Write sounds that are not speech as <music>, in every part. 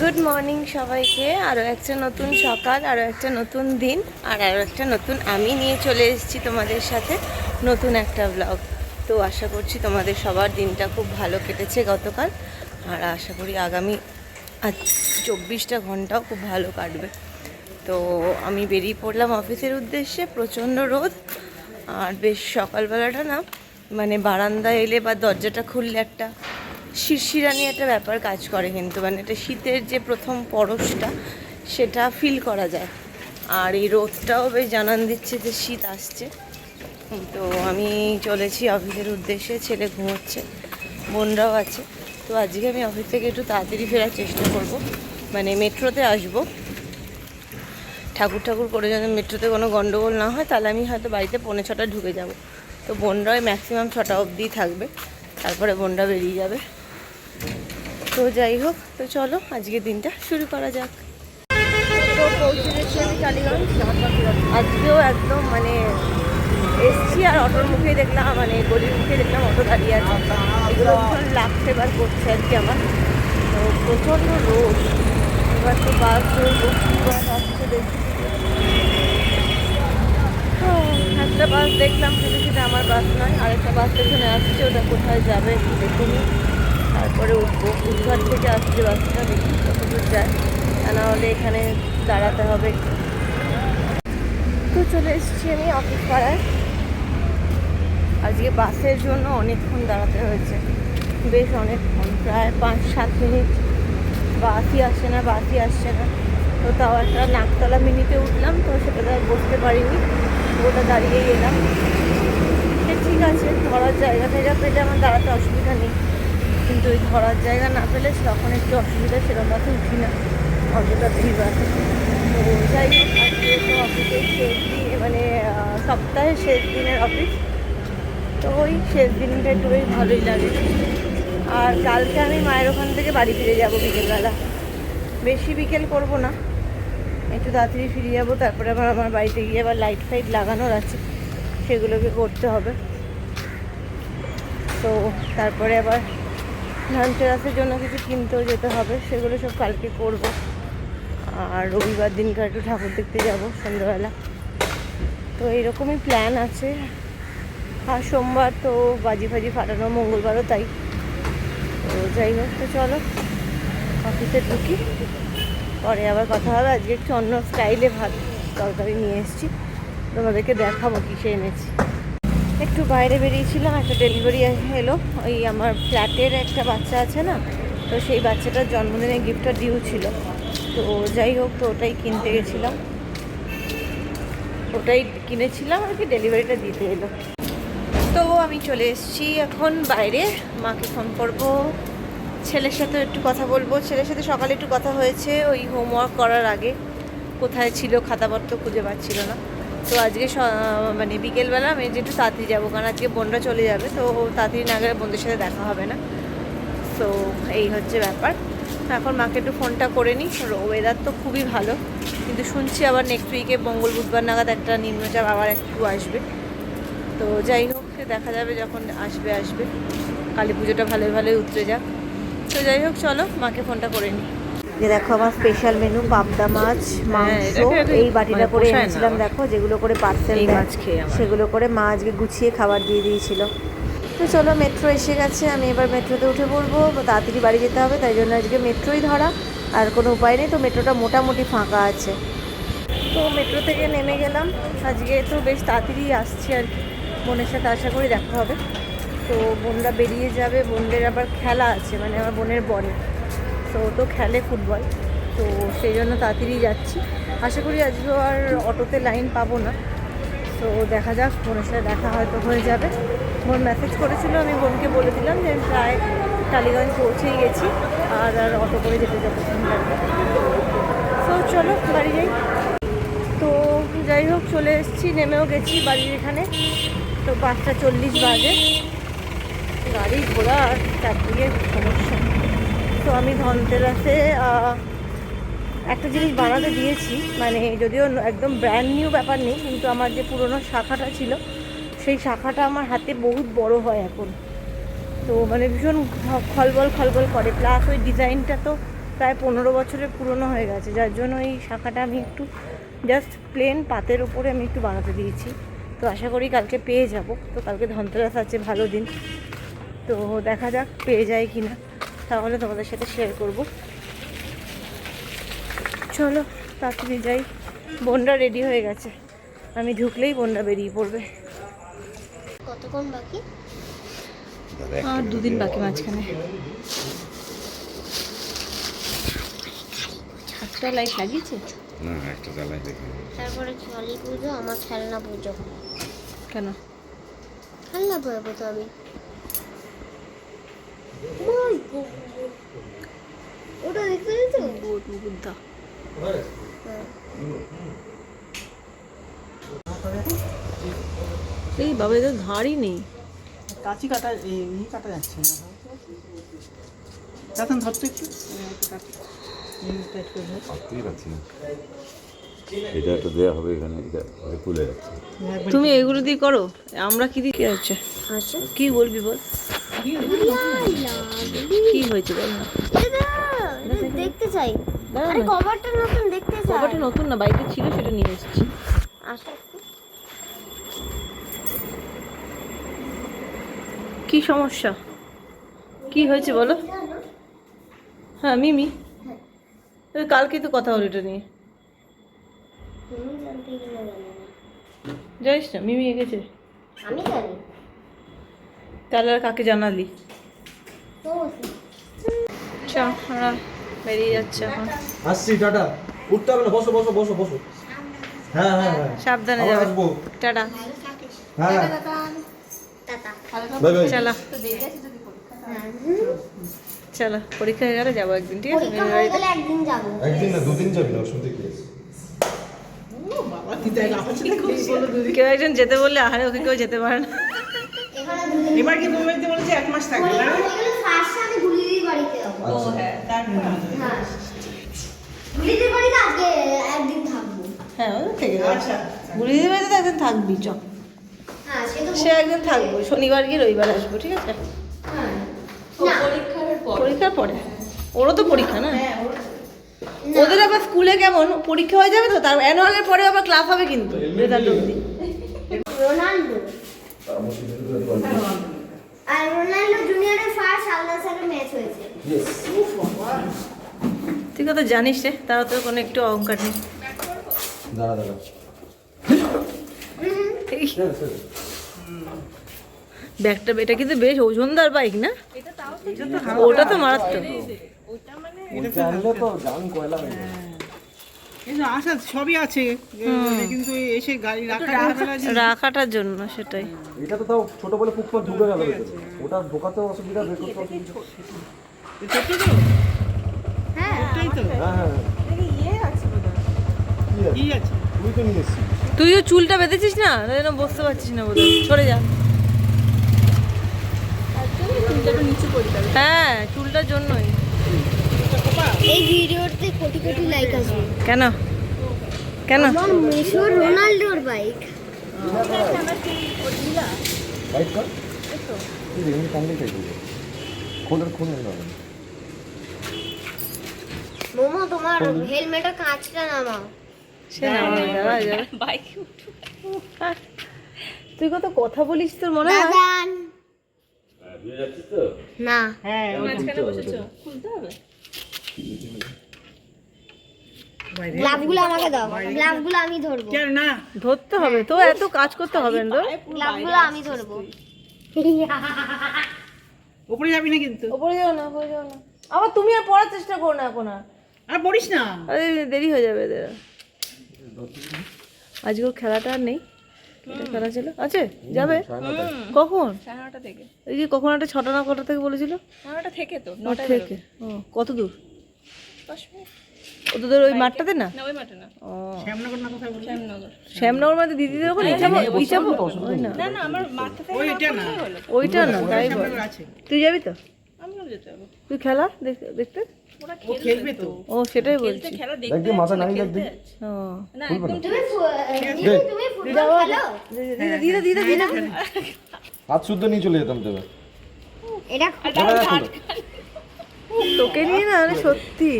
Good morning সবাইকে। আরও একটা নতুন সকাল আরও একটা নতুন দিন, আর আরও একটা নতুন আমি নিয়ে চলে এসেছি তোমাদের সাথে নতুন একটা ব্লগ তো আশা করছি তোমাদের সবার দিনটা খুব ভালো কেটেছে গতকাল, আর আশা করি আগামী আজ চব্বিশটা ঘন্টাও খুব ভালো কাটবে। তো আমি বেরিয়ে পড়লাম অফিসের উদ্দেশ্যে, প্রচণ্ড রোদ, আর বেশ সকালবেলাটা না মানে বারান্দায় এলে বা দরজাটা খুললে একটা শিরশিরানি একটা ব্যাপার কাজ করে কিন্তু মানে এটা শীতের যে প্রথম পরশটা, সেটা ফিল করা যায়। আর এই রোদটাও বেশ জানান দিচ্ছে যে শীত আসছে। তো আমি চলেছি অফিসের উদ্দেশ্যে, ছেলে ঘুমোচ্ছে, বোনরাও আছে। তো আজকে আমি অফিস থেকে একটু তাড়াতাড়ি ফেরার চেষ্টা করব। মানে মেট্রোতে আসব। ঠাকুর ঠাকুর করে যেন মেট্রোতে কোনো গণ্ডগোল না হয়, তাহলে আমি হয়তো বাড়িতে পৌনে ছটা ঢুকে যাব। তো বোনরাই ম্যাক্সিমাম ছটা অবধি থাকবে। তারপরে বোনরা বেরিয়ে যাবে। তো যাই হোক তো চলো আজকে দিনটা শুরু করা যাক। তো পৌঁছে গেছি আমি টালিগঞ্জ আজকেও একদম মানে এসছি আর অটোর মুখেই দেখলাম মানে গলির মুখে দেখলাম অটো দাঁড়িয়ে আছে। এগুলো ভীষণ লাভ ফেবার করছে আর কি আমার। তো প্রচণ্ড রোদ। এবার তো বাস ধরবো কী বাস আসছে দেখি তো একটা বাস দেখলাম কিন্তু সেটা আমার বাস নয় আরেকটা বাস পেছনে আসছে ওটা কোথায় যাবে একটু দেখে তারপরে উঠবো। উদ্ঘাট থেকে আসছে বাসটা, দেখি কতদূর যায়। তা না হলে এখানে দাঁড়াতে হবে। তো চলে এসেছি আমি অফিস পাড়ায়। আজকে বাসের জন্য অনেকক্ষণ দাঁড়াতে হয়েছে। বেশ অনেকক্ষণ, প্রায় পাঁচ, সাত মিনিট। বাসই আসছে না, বাসই আসছে না। তো তাও একটা নাকতলা মিনিটে উঠলাম, তো সেটাতে আর বসতে পারিনি। ওটা দাঁড়িয়েই এলাম। ঠিক আছে, ধরার জায়গা টায়গা পেলে আমার দাঁড়াতে অসুবিধা নেই। কিন্তু ওই ধরার জায়গা না পেলে তখন একটু অসুবিধা সেরকম মতো উঠি না। অতটা ভিড় বাসে তো যাই হোক, আজকে তো অফিসের শেষ দিন মানে সপ্তাহের শেষ দিনের অফিস তো ওই শেষ দিনটা একটু বেশ ভালোই লাগে। আর কালকে আমি মায়ের ওখান থেকে বাড়ি ফিরে যাব বিকেলবেলা। বেশি বিকেল করব না। একটু তাড়াতাড়ি ফিরে যাব, তারপরে আবার আমার বাড়িতে গিয়ে আবার লাইট ফাইট লাগানোর আছে। সেগুলোকে করতে হবে। তো তারপরে আবার ধান তেরাসের জন্য কিছু কিনতেও যেতে হবে, সেগুলো সব কালকে করব। আর রবিবার দিনকার একটু ঠাকুর দেখতে যাব সন্ধ্যাবেলা। তো এইরকমই প্ল্যান আছে। আর সোমবার তো বাজি ফাজি ফাটানো, মঙ্গলবারও তাই। তো যাই হোক, তো চলো অফিসে ঢুকি। পরে আবার কথা হবে। আজকে একটু অন্য স্টাইলে ভাত তরকারি নিয়ে এসেছি। তোমাদেরকে দেখাবো কিসে এনেছি। একটু বাইরে বেরিয়েছিলাম, একটা ডেলিভারি এলো। ওই আমার ফ্ল্যাটের একটা বাচ্চা আছে না, তো সেই বাচ্চাটার জন্মদিনের গিফটটা ডিউ ছিল। তো যাই হোক, তো ওটাই কিনতে গেছিলাম। ওটাই কিনেছিলাম আর কি ডেলিভারিটা দিতে এলো। তো আমি চলে এসেছি এখন বাইরে। মাকে ফোন করব। ছেলের সাথে একটু কথা বলব। ছেলের সাথে সকালে একটু কথা হয়েছে, ওই হোমওয়ার্ক করার আগে। কোথায় ছিল খাতাপত্র খুঁজে পাচ্ছিল না। তো আজকে মানে বিকেলবেলা আমি যে একটু তাড়াতাড়ি যাব, কারণ আজকে বোনরা চলে যাবে, তো তাড়াতাড়ি না গেলে বোনদের সাথে দেখা হবে না। তো এই হচ্ছে ব্যাপার। এখন মাকে একটু ফোনটা করে নিই। ওয়েদার তো খুবই ভালো, কিন্তু শুনছি আবার নেক্সট উইকে মঙ্গল বুধবার নাগাদ একটা নিম্নচাপ আবার একটু আসবে। তো যাই হোক দেখা যাবে যখন আসবে আসবে। কালী পুজোটা ভালোই ভালোই উতরে যাক। তো যাই হোক, চলো, মাকে ফোনটা করে নিই। যে দেখো আমার স্পেশাল মেনু পাবদা মাছ মাংস। এটাকে এই বাটিটা মানে করে পোষায় এনেছিলাম দেখো যেগুলো করে পার্সেল মাছ খেয়ে সেগুলো করে মা আজকে গুছিয়ে খাবার দিয়ে দিয়েছিল। তো চলো মেট্রো এসে গেছে আমি এবার মেট্রোতে উঠে পড়ব। তাড়াতাড়ি বাড়ি যেতে হবে তাই জন্য আজকে মেট্রোই ধরা। আর কোনো উপায় নেই তো মেট্রোটা মোটামুটি ফাঁকা আছে। তো মেট্রো থেকে নেমে গেলাম। আজকে তো বেশ তাড়াতাড়ি আসছি আর কি। বোনের সাথে আশা করি দেখা হবে। তো বোনরা বেরিয়ে যাবে বোনদের আবার খেলা আছে মানে আমার বোনের বনে তো ও তো খেলে ফুটবল, তো সেই জন্য তাড়াতাড়ি যাচ্ছি। আশা করি আজকেও আর অটোতে লাইন পাবো না। তো দেখা যাক, বোনের সাথে দেখা হয়তো হয়ে যাবে। বোন মেসেজ করেছিল, আমি বোনকে বলে দিলাম যে আমি প্রায় টালিগঞ্জ পৌঁছেই গেছি, আর আর অটো করে যেতে লাগবে তো চলো, বাড়ি যাই। তো যাই হোক, চলে এসেছি, নেমেও গেছি বাড়ির এখানে। তো পাঁচটা চল্লিশ বাজে। গাড়ি ঘোড়া চারদিকে সমস্যা তো আমি ধনতেরাসে একটা জিনিস বানাতে দিয়েছি। মানে যদিও একদম ব্র্যান্ড নিউ ব্যাপার নেই, কিন্তু আমার যে পুরোনো শাখাটা ছিল, সেই শাখাটা আমার হাতে বহুত বড় হয় এখন। তো মানে ভীষণ খলবল খলবল করে। প্লাস ওই ডিজাইনটা তো প্রায় পনেরো বছরের পুরনো হয়ে গেছে। যার জন্য এই শাখাটা আমি একটু জাস্ট প্লেন পাতের উপরে আমি একটু বানাতে দিয়েছি। তো আশা করি কালকে পেয়ে যাব। তো কালকে ধনতেরাস আছে, ভালো দিন। তো দেখা যাক, পেয়ে যায় কি না তাহলে তোমাদের সাথে শেয়ার করব। চলো তাড়াতাড়ি যাই। বোনরা রেডি হয়ে গেছে। আমি ঢুকলেই বোনরা বেরিয়ে পড়বে। কতক্ষণ বাকি? আর দুদিন বাকি মাঝখানে। সাতটা লাইট লাগিয়েছে? না একটা জ্বালাই দেখি তারপরে কালী পুজো আমার খেলনা পুজো কেন? খেলনা পাবো তো আমি ওটা দেখতে পেয়েছ? বুদ্ধা হ্যাঁ। এই বাবা এদের ধারই নেই। কাঁচি কাটা এই কাটা যাচ্ছে না। ধরতো একটু? এটা হবে এখানে এটা খুলে যাচ্ছে। তুমি এগুলো দিয়ে করো আমরা কি দিয়ে কি আচ্ছা কি বলবি বল? কি হয়েছে বল না? দেখতে চাই। আরে কভারটা নতুন দেখতে চাই। কবাটা নতুন না বাইকে ছিল সেটা নিয়ে এসেছি। কি সমস্যা? কি হয়েছে বলো? হ্যাঁ মিমি। তবে কালকে তো কথা হলো এটা নিয়ে। জানিস না মিমি এঁকেছে আমি জানি। তাহলে আর কাকে জানালি? তো চ আমরা বেরিয়ে যাচ্ছে এখন। আসছি টাটা। উঠতে হবে না বসো বসো বসো বসো। হ্যাঁ হ্যাঁ হ্যাঁ। সাবধানে যাবে। টাটা। হ্যাঁ। চলো। হ্যাঁ চলো। পরীক্ষা হয়ে গেলে যাব একদিন ঠিক আছে? পরীক্ষা মেয়ের বাড়িতে। গেলে একদিন যাব। একদিন না দুদিন যাবি না অসুবিধা কি আছে? কেউ একজন যেতে বললে আহারে ওকে কেউ যেতে পারে না। এবার কি তুমি বাড়িতে বলেছে এক মাস থাকবে না? হয়ে গেলে ফার্স্ট আমি গুলিদির বাড়িতে যাব। হ্যাঁ তারপর? হ্যাঁ গুলিদির বাড়িতে আজকে একদিন থাকব। হ্যাঁ ও থেকে আচ্ছা বাড়িতে একদিন থাকবি চ। হ্যাঁ সে একদিন থাকব শনিবার গিয়ে রবিবার আসব ঠিক আছে? পরীক্ষার পরে। ওরও তো পরীক্ষা না? ওদের আবার স্কুলে কেমন? পরীক্ষা হয়ে যাবে তো? তার অ্যানুয়ালের পরে আবার ক্লাস হবে কিন্তু রেজাল্ট অবধি। রোনাল্ডো আর রোনাল্ডো জুনিয়রের ফার্স্ট আলনা স্যারের ম্যাচ হয়েছে। তুই কথা জানিস রে? তারা তো কোনো একটু অহংকার নেই। দাঁড়া দাঁড়া। ব্যাগটা এটা কিন্তু বেশ ওজনদার বাইক না? ওটা তো মারাত্মক। আনলে তো জান কয়লা কিন্তু সবই আছে কিন্তু এসে গাড়ি রাখা ঝামেলা যে- রাখাটার জন্য সেটাই। এটা তো তাও ছোট বলে ঢুকে গেল ওটা ঢোকাতে অসুবিধা বের করতে অসুবিধা। সত্যি তো? হ্যাঁ তো। হ্যাঁ হ্যাঁ। কি আছে? কি আছে? তুই তো নিয়ে এসছিস। তুইও চুলটা বেঁধেছিস না? জন্য বসতে পারছিস না বোধহয়। সরে যা। হ্যাঁ চুলটার জন্যই। এই ভিডিওতে কোটি কোটি লাইক আসবে। কেন? কেন? আমার মেশোর রোনাল্ডোর বাইক বাইক কর। কামড়ে খাই তুই খোলার খুন না মোমো তোমার হেলমেটের কাঁচটা নামাও। সে যাবে তুই কত কথা বলিস তোর মনে হয়? না। হ্যাঁ গ্লাভগুলো আমাকে দাও। গ্লাভগুলো আমি ধরবো। কেন না? ধরতে হবে তো এত কাজ করতে হবে না গ্লাভগুলো আমি ধরবো। <laughs> উপরে যাবি না কিন্তু। ওপরে যাও না ওপরে যাও না। আবার তুমি আর পড়ার চেষ্টা করো না এখন আর। আর পড়িস না? আরে দেরি হয়ে যাবে এদের। আজকে ওর খেলাটা আর নেই। খেলা ছিল। আছে? যাবে? কখন? এই যে কখন একটা ছটা না কটা থেকে বলেছিল? নটা থেকে। তো ওর থেকে। ও কত দূর? ও তোদের ওই মাঠটাতে না? না ওই মাঠে না। ও শ্যামনগর না কোথায় শ্যামনগর। শ্যামনগর মাঠে দিদিদের ওখানে? না না না আমার মাঠে ওইটা না। ওইটা না তাই বল। তুই যাবি তো? আমিও যেতে হবে। তুই খেলা? দেখতে? ওরা ও খেলবে তো। ও সেটাই বলছি। খেলা দেখতে দিয়ে মাথা নাই দেখ ও। না তুমি তুমি ফুটবল খেলো। দিদা দিদা দিদা হাত শুদ্ধ নিয়ে চলে যেতাম তবে এটা তোকে নিয়ে না মানে সত্যি।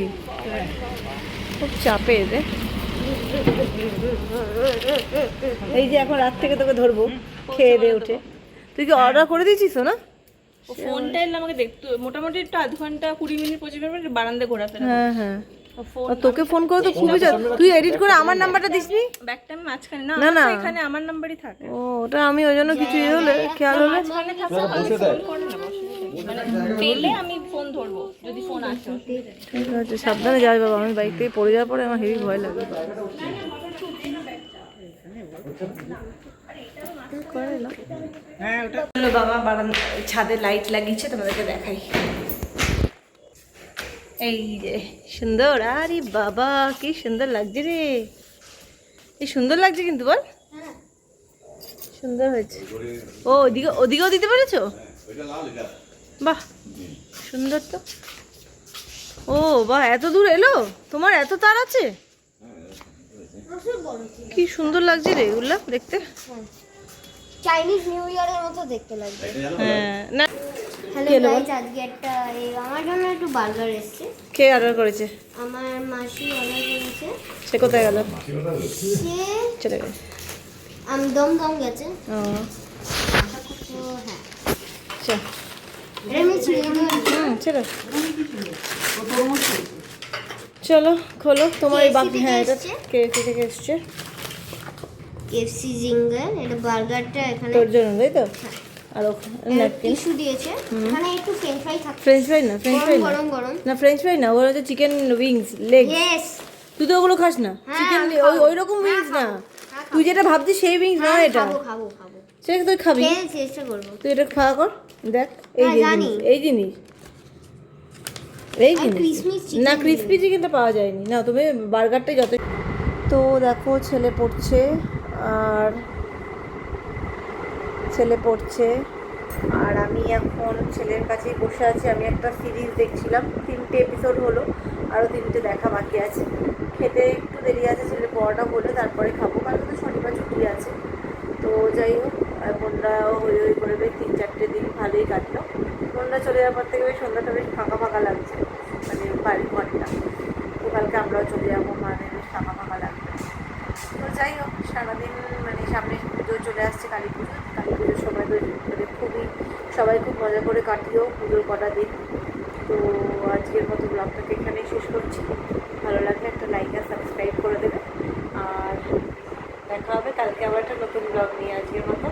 খুব চাপে এদের। এই যে এখন রাত থেকে তোকে ধরবো খেয়ে দিয়ে উঠে তুই কি অর্ডার করে দিয়েছিস তো না ফোনটা এলে আমাকে দেখতে মোটামুটি একটু আধ ঘণ্টা কুড়ি মিনিট পঁচিশ মিনিট বারান্দায় ঘোরাফেরা হ্যাঁ হ্যাঁ। তোকে ফোন করে তো খুবই তুই এডিট করে আমার নাম্বারটা দিসনি ব্যাগটা আমি মাঝখানে না না, না। এখানে আমার নাম্বারই থাকে। ও ওটা আমি ওই জন্য কিছু ইয়ে হলে খেয়াল হলে মানে পেলে আমি ফোন ধরবো যদি ফোন আসে। ঠিক আছে সাবধানে যাই বাবা আমি বাইক থেকে পড়ে যাওয়ার পরে আমার হেভি ভয় লাগে হ্যাঁ বাবা বারান্দা ছাদে লাইট লাগিয়েছে তোমাদেরকে দেখাই। এই যে সুন্দর আরে বাবা কি সুন্দর লাগছে রে। এই সুন্দর লাগছে কিন্তু বল। সুন্দর হয়েছে। ও ওদিকে ওদিকেও দিতে পেরেছ? বাহ সুন্দর তো। ও বাহ এত দূর এলো? তোমার এত তার আছে? কি সুন্দর লাগছে রে এগুলা দেখতে। চাইনিজ নিউ ইয়ারের মতো দেখতে লাগবে হ্যাঁ না। হ্যালো কি হলো বল? গাইজ আজকে একটা এই আমার জন্য একটু বার্গার এসেছে। কে অর্ডার করেছে? আমার মাসি অর্ডার করেছে। সে কোথায় গেল? সে চলে গেছে আমি দমদম গেছে। ও। হ্যাঁ। চল চলো চলো খোলো। তোমার এই বাকি হ্যাঁ এটা? কেএফসি থেকে এসছে? কেএফসি জিঙ্গার এটা বার্গারটা এখানে তোর জন্য তাই তো? আর ওখানে ন্যাপকিন টিস্যু দিয়েছে। এখানে একটু ফ্রেঞ্চ ফ্রাই থাকে ফ্রেঞ্চ ফ্রাই না ফ্রেঞ্চ ফ্রাই গরম গরম না ফ্রেঞ্চ ফ্রাই না ওগুলো হচ্ছে চিকেন উইংস লেগ ইয়েস তুই তো ওগুলো খাস না। হ্যাঁ, চিকেন ওই ওই রকম উইংস না। হ্যাঁ, তুই যেটা ভাবছিস সেই উইংস না এটা। খাব খাব খাব। সেটা তুই খাবি। খেয়ে চেষ্টা করব। তুই এটা খাওয়া কর দেখ এই জিনিস এই জিনিস। এই জিনিস। না। ক্রিসপি চিকেনটা পাওয়া যায়নি। না তুমি বার্গারটাই যত তো দেখো ছেলে পড়ছে আর ছেলে পড়ছে আর আমি এখন ছেলের কাছেই বসে আছি। আমি একটা সিরিজ দেখছিলাম। তিনটে এপিসোড হলো আরও তিনটে দেখা বাকি আছে। খেতে একটু দেরি আছে ছেলে পড়াটা হলে তারপরে খাব। কালকে তো শনিবার ছুটি আছে। তো যাই হোক বোনরাও হই হই করে বেশ তিন চারটে দিন ভালোই কাটলো। বোনরা চলে যাওয়ার পর থেকে বেশ সন্ধ্যাটা বেশ ফাঁকা ফাঁকা লাগছে মানে বাড়ির ঘরটা। তো কালকে আমরাও চলে যাব মানে বেশ ফাঁকা ফাঁকা লাগবে। তো যাই হোক, সারাদিন মানে সামনে পুজো চলে আসছে কালী পুজো। কালী পুজোর সময় তো মানে খুবই সবাই খুব মজা করে কাটিও পুজোর কটা দিন। তো আজকের মতো ব্লগটাকে এখানেই শেষ করছি। ভালো লাগলে একটা লাইক আর সাবস্ক্রাইব করে দেবে। আর দেখা হবে কালকে আবার একটা নতুন ব্লগ নিয়ে আজকের মতো।